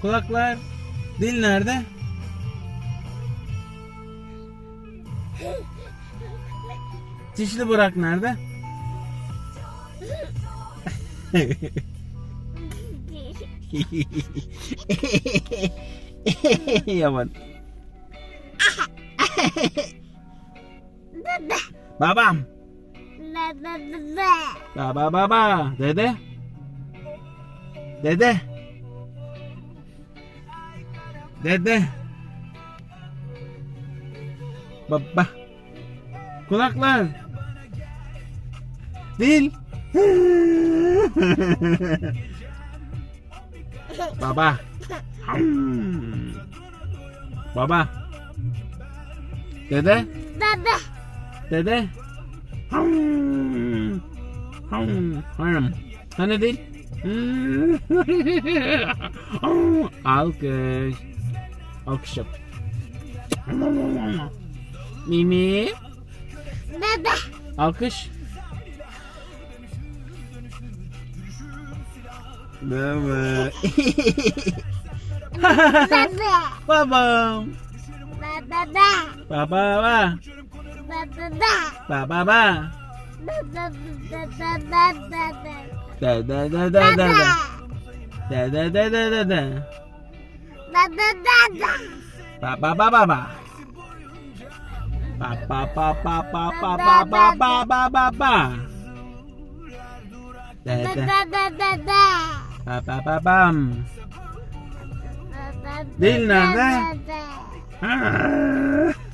Kulaklar. Dil nerede? Dişli bırak nerede? Yaman. Babam. Baba baba. Dede. Dede. Dede. Baba. Kulaklar. Dil. Baba. Hmm. Baba. Dede. Dede. Hmm. Hmm. Hani? Hmm. Alkış. Alkış yap. Mimi. Alkış. Baba. Babam. Baba baba. Baba baba. Da da da da da da. Da da da da da da. Ba ba ba ba ba. Ba ba ba ba ba ba ba ba ba ba ba ba. Da da. Ba ba ba bam. Dil nerede? Ah.